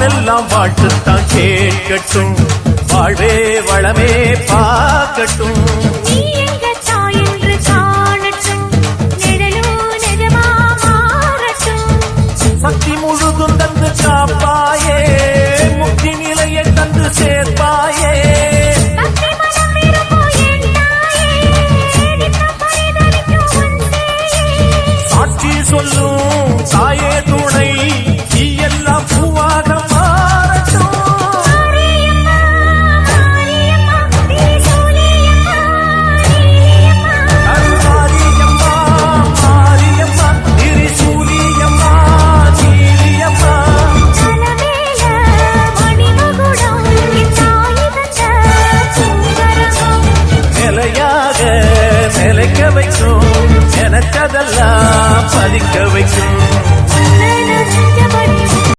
வானமெல்லாம் வாழ்த்துத்தான் கேட்கட்டும். வாழ்வே வளமே பார்க்கட்டும். சக்தி முழுதும் தந்து காப்பாயே முக்தி நிலையை தந்து சேர்ப்பாயே. சாட்சி சொல்லும் தாயே. நிலைக்க வைக்கும் நினைச்சதெல்லாம் பலிக்க வைக்கும்